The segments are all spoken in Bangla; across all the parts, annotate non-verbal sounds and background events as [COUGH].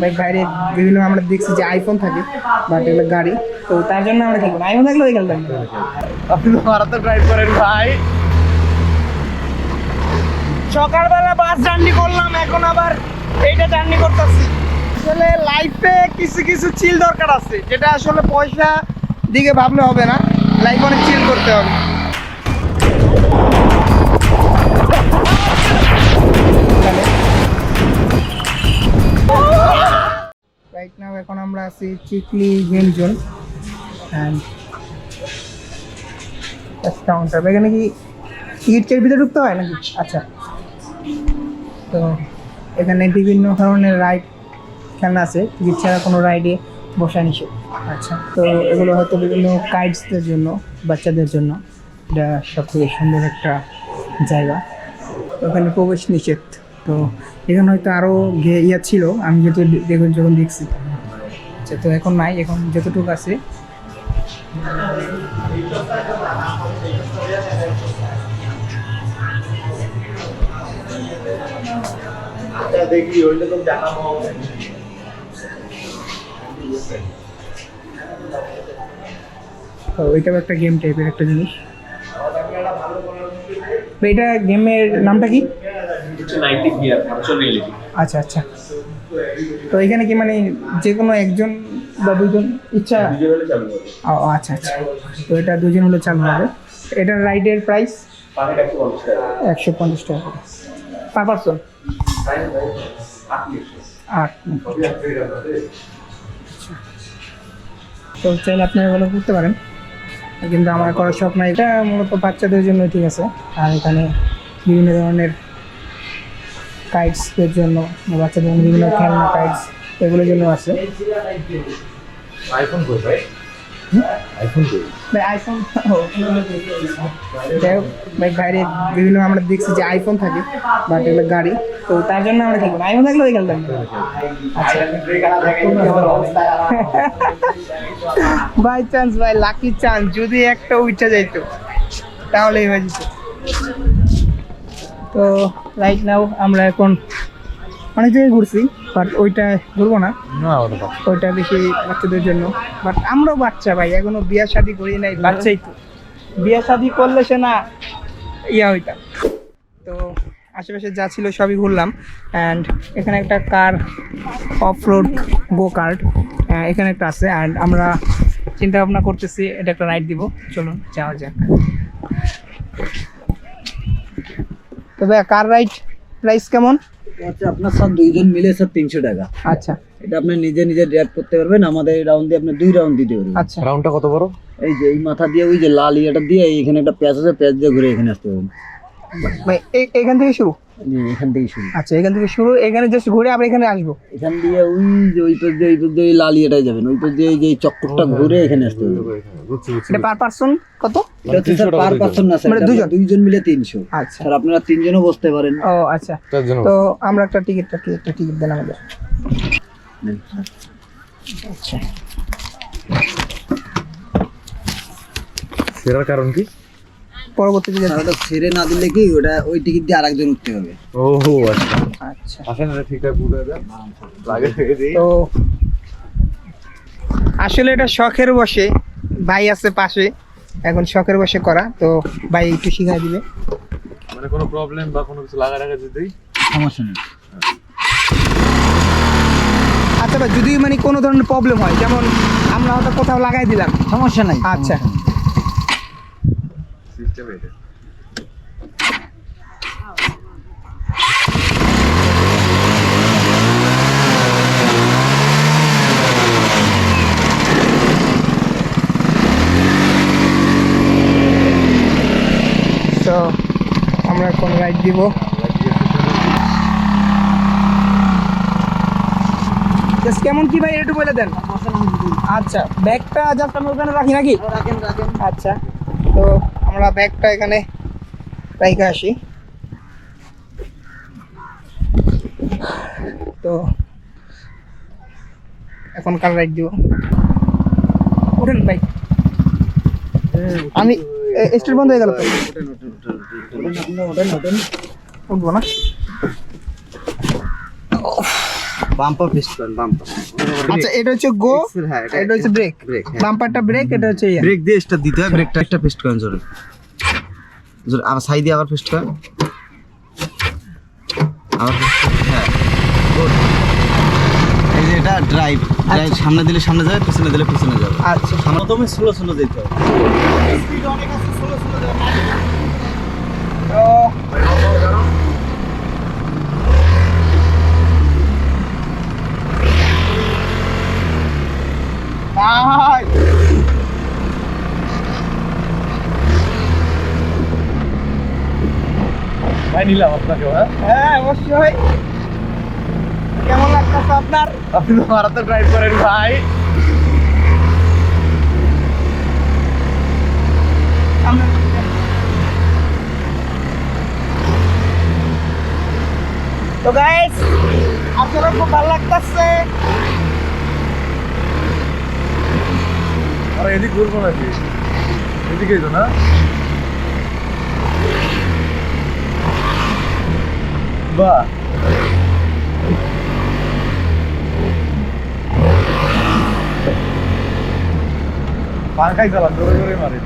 ভাই বাইরে বিভিন্ন আমরা দেখছি যে আইফোন থাকে বাট এগুলো গাড়ি। তো তার জন্য আমরা না। আইফোন থাকলে ওই খেলতাম আপনি তো মারাত্মক ড্রাইভ করেন ভাই। সকালবেলা বাস জার্নি করলাম, এখন আবার এইটা জার্নি করতেছি। আসলে লাইফে কিছু কিছু চিল দরকার আছে, যেটা আসলে পয়সা দিকে ভাবলে হবে না। লাইফ অনেক চিল করতে হবে। রাইট নাও এখন আমরা আছি Chikli game zone and counter এখানে কি টিকিটের ভিতরে ঢুকতে হয় নাকি? আচ্ছা। তো এখানে বিভিন্ন ধরনের রাইড খেলনা আছে। টিকিট ছাড়া কোনো রাইডে বসা নিষেধ। আচ্ছা। তো এগুলো হয়তো বিভিন্ন কাইডসদের জন্য, বাচ্চাদের জন্য। এটা সব থেকে সুন্দর একটা জায়গা। ওখানে প্রবেশ নিষেধ। তো এখানে হয়তো আরও ইয়া ছিল আমি যেহেতু দেখুন যখন দেখছি। আচ্ছা তো এখন নাই এখন যতটুকু আছে। দেখি ওইটা তো দেখানো হবে তো একটা গেম টাইপের একটা জিনিস। তো এটা গেমের নামটা কি? নাইনটি গিয়ার ভার্চুয়াল রিয়েলিটি আচ্ছা আচ্ছা। তো এখানে কি মানে যে কোনো একজন বা দুজন ইচ্ছা হবে। ও আচ্ছা আচ্ছা। তো এটা দুজন হলে চালু হবে। এটার রাইডের প্রাইস একশো পঞ্চাশ টাকা। Per person. আট তো চাইলে আপনারা এগুলো করতে পারেন। কিন্তু আমার করার শখ নাই। এটা মূলত বাচ্চাদের জন্য ঠিক আছে। আর এখানে বিভিন্ন ধরনের কাইটসের জন্য বাচ্চাদের জন্য বিভিন্ন খেলনা কাইটস এগুলোর জন্য আছে। আইফোন কই ভাই? আইফোন যাই হোক বাইরে বিভিন্ন আমরা দেখছি যে আইফোন থাকে বাট এগুলো গাড়ি। তো তার জন্য আমরা খেলব আইফোন থাকলে ওই খেলতাম। [LAUGHS] বাই চান্স ভাই লাকি চান্স যদি একটা উইচা যাইতো তাহলেই হয়ে যেত। তো রাইট নাও আমরা এখন অনেক জায়গায় ঘুরছি বাট ওইটা ঘুরবো না। ওইটা বেশি বাচ্চাদের জন্য। বাট আমরাও বাচ্চা ভাই এখনও বিয়া শাদি করি নাই বাচ্চাই তো। বিয়া শাদি করলে সে না ইয়া হইতাম তো আশেপাশে যা ছিল সবই ঘুরলাম অ্যান্ড এখানে একটা car off road go kart এখানে একটা আছে অ্যান্ড আমরা চিন্তা ভাবনা করতেছি এটা একটা রাইড দিব। চলুন যাওয়া যাক। তবে কার রাইড প্রাইস কেমন? আচ্ছা আপনার স্যার দুইজন মিলে স্যার তিনশো টাকা। আচ্ছা। এটা আপনি নিজে নিজে ড্রাইভ করতে পারবেন আমাদের এই রাউন্ড দিয়ে আপনি দুই রাউন্ড দিতে পারবেন। আচ্ছা। রাউন্ডটা কত বড়? এই যে এই মাথা দিয়ে ওই যে লাল ইয়েটা দিয়ে এখানে একটা প্যাচ আছে প্যাচ দিয়ে ঘুরে এখানে আসতে পারবেন। ভাই এ- এখান থেকে শুরু? এখান থেকে শুরু। আচ্ছা এখান থেকে শুরু এখানে জাস্ট ঘুরে আবার এখানে আসব। এখান দিয়ে ওই যে ওই পাশ দিয়ে ওই পাশ দিয়ে ওই যাবেন। ওই পাশ দিয়ে যে চক্করটা ঘুরে এখানে আসতে পারবেন এটা পার পার্সন কত? এটা হচ্ছে স্যার পার পার্সন না স্যার মানে দুজন? দুইজন মিলে তিনশো। আচ্ছা। স্যার আপনারা তিনজনও বসতে পারেন। ও আচ্ছা। তো আমরা একটা টিকিট একটা একটা টিকিট দেন আমাদের। আচ্ছা। সেরার কারণ কি? পরবর্তীতে স্যার ওটা ছেড়ে না দিলে কি ওটা ওই টিকিট দিয়ে আরেকজন উঠতে হবে? ও আচ্ছা। আচ্ছা। আসেন এটা ঠিকঠাক ঘুরে দেন লাগে তো আসলে এটা শখের বসে। ভাই আছে পাশে। এখন শখের বসে করা। তো ভাই একটু শিখাই দিবে। মানে কোনো প্রবলেম বা কোনো কিছু লাগা টাকা যদি সমস্যা নেই। আচ্ছা ভাই যদি মানে কোনো ধরনের প্রবলেম হয় যেমন আমরা হয়তো কোথাও লাগাই দিলাম। সমস্যা নাই আচ্ছা। এটা। তো আমরা এখন রাইড দিব? Just কেমন কি ভাই? একটু বলে দেন। আচ্ছা ব্যাগটা জাস্ট আমি ওখানে রাখি নাকি? রাখেন রাখেন। আচ্ছা তো আমরা ব্যাগটা এখানে রাইখে আসি। তো এখন কার রাইড দিব। উঠেন ভাই। আমি স্টেট বন্ধ হয়ে গেল তো? উঠবো না? বাম্পার ফিস্ট করেন বাম্পার আচ্ছা এটা হচ্ছে গো হ্যাঁ এটা হচ্ছে ব্রেক ব্রেক বাম্পারটা ব্রেক এটা হচ্ছে ব্রেক দিয়ে স্টার দিতে হয় ব্রেকটা একটা ফিস্ট করেন জোরে। জোরে আবার সাইড দিয়ে আবার ফিস্ট করেন। আবার হ্যাঁ। এই যে এটা ড্রাইভ ড্রাইভ সামনে দিলে সামনে যাবে পিছনে দিলে পিছনে যাবে। আচ্ছা। সামনে তুমি স্লো স্লো দিতে হবে। তো ভাই। ভাই নিলাম আপনাকে হ্যাঁ? হ্যাঁ অবশ্যই কেমন লাগতেছে আপনার? আপনি তো মারাতে ড্রাইভ করেন ভাই। তো গাইস আসলে খুব ভালো লাগতেছে। আরে এদিক ঘুরবো নাকি? এদিকেই তো না? বাহ পাখাই চালান জোরে জোরে মারে।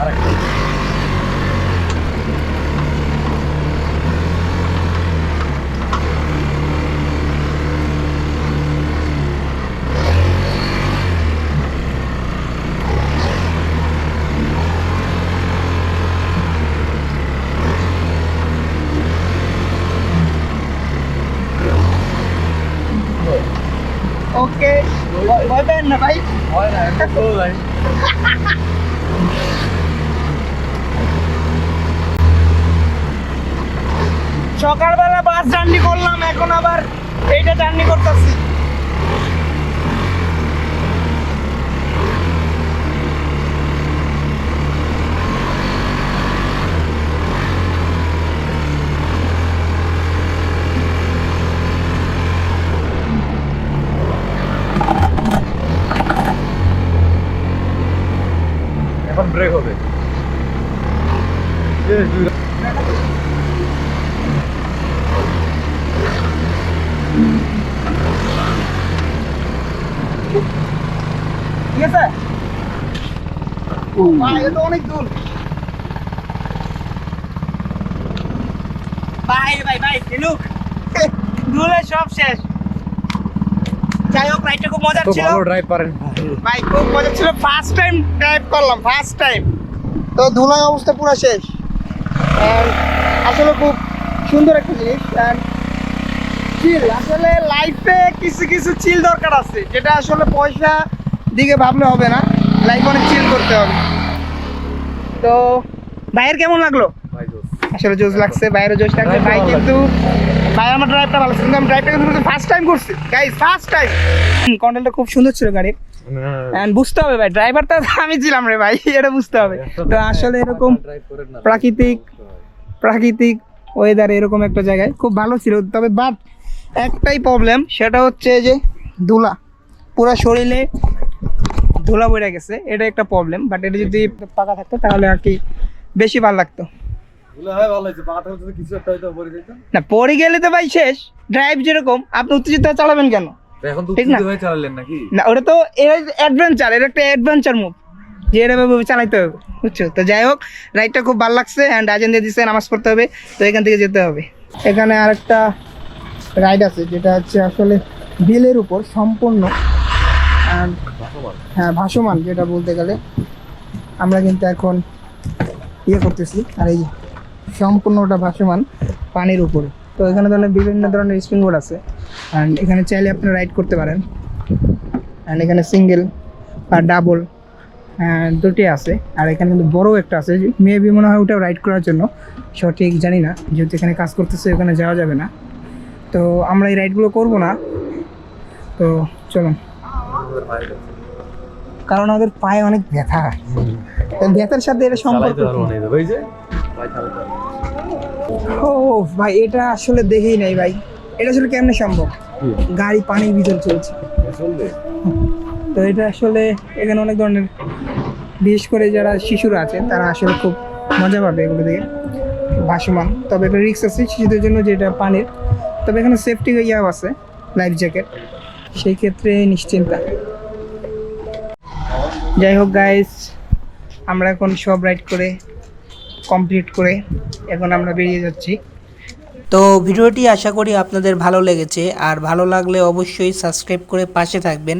আরেকটা ওকে ভয় পেন না ভাই না একদম তো ভাই সকালবেলা বাস জার্নি করলাম এখন আবার এইটা জার্নি করতেছি। এখন ব্রেক হবে। Yes, দুই ঠিক আছে ভাই এটা অনেক দূর ভাই ভাই ভাই লুক দূরে সব শেষ যাই হোক রাইডটা খুব মজার তো ছিল ভালো ড্রাইভ পারেন ভাই খুব মজা ছিল। ফার্স্ট টাইম ড্রাইভ করলাম ফার্স্ট টাইম তো ধুলায় অবস্থা পুরো শেষ। আসলে খুব সুন্দর একটা জিনিস। চিল আসলে লাইফে কিছু কিছু চিল দরকার আছে যেটা আসলে পয়সা দিকে ভাবলে হবে না। লাইফ অনেক চিল করতে হবে। তো ভাইয়ের কেমন লাগল? আসলে জোশ লাগছে বাইরে জোশ লাগছে। ভাই কিন্তু ভাই আমার ড্রাইভটা ভালো ছিল আমি ড্রাইভটা কিন্তু ফার্স্ট টাইম করছি। গাইস ফার্স্ট টাইম কন্টেন্টটা খুব সুন্দর ছিল গাড়ির। And বুঝতে হবে ভাই ড্রাইভার তো আমি ছিলাম রে ভাই এটা বুঝতে হবে। তো আসলে এরকম প্রাকৃতিক প্রাকৃতিক ওয়েদার এরকম একটা জায়গায় খুব ভালো ছিল। তবে বাট একটাই প্রবলেম সেটা হচ্ছে যে ধুলা। পুরো শরীরে ধুলা বইরা গেছে এটা একটা প্রবলেম বাট এটা যদি পাকা থাকতো তাহলে আর কি বেশি ভালো লাগতো। না পরে গেলে তো ভাই শেষ। ড্রাইভ যেরকম আপনি উত্তেজিত চালাবেন কেন? এখন তো ঠিক না? চালালেন নাকি? না ওটা তো অ্যাডভেঞ্চার এটা একটা অ্যাডভেঞ্চার মুভ যে চালাইতে হবে বুঝছ? তো যাই হোক রাইডটা খুব ভালো লাগছে অ্যান্ড আজান দিয়ে দিচ্ছে নামাজ পড়তে হবে তো এখান থেকে যেতে হবে। এখানে আরেকটা রাইড আছে যেটা হচ্ছে আসলে বিলের উপর সম্পূর্ণ হ্যাঁ ভাসমান যেটা বলতে গেলে। আমরা কিন্তু এখন ইয়ে করতেছি আর এই যে সম্পূর্ণটা ভাসমান পানির উপরে। তো এখানে ধরনের বিভিন্ন ধরনের স্প্রিং বোর্ড আছে। অ্যান্ড এখানে চাইলে আপনি রাইড করতে পারেন। অ্যান্ড এখানে সিঙ্গেল আর ডাবল দুটি আছে। আর এখানে কিন্তু বড় একটা আছে। মেবি মনে হয় ওটা রাইড করার জন্য। সঠিক জানি না। যেহেতু এখানে কাজ করতেছে, ওখানে যাওয়া যাবে না। তো আমরা এই রাইডগুলো করব না। তো চলুন। কারণ আমাদের পায়ে অনেক ব্যথা। ব্যথার সাথে এটা সম্পর্ক। ও ভাই এটা আসলে দেখেই নাই ভাই। এটা আসলে কেমনে সম্ভব? গাড়ি পানির ভিতর চলছে। তো এটা আসলে এখানে অনেক ধরনের বিশেষ করে যারা শিশুরা আছে তারা আসলে খুব মজা পাবে এগুলো দিয়ে ভাসমান। তবে এটা রিক্স আছে শিশুদের জন্য যেটা পানির। তবে এখানে সেফটি ইয়াও আছে লাইফ জ্যাকেট সেই ক্ষেত্রে নিশ্চিন্তা। যাই হোক গাইস আমরা এখন সব রাইড করে কমপ্লিট করে এখন আমরা বেরিয়ে যাচ্ছি। তো ভিডিওটি আশা করি আপনাদের ভালো লেগেছে। আর ভালো লাগলে অবশ্যই সাবস্ক্রাইব করে পাশে থাকবেন।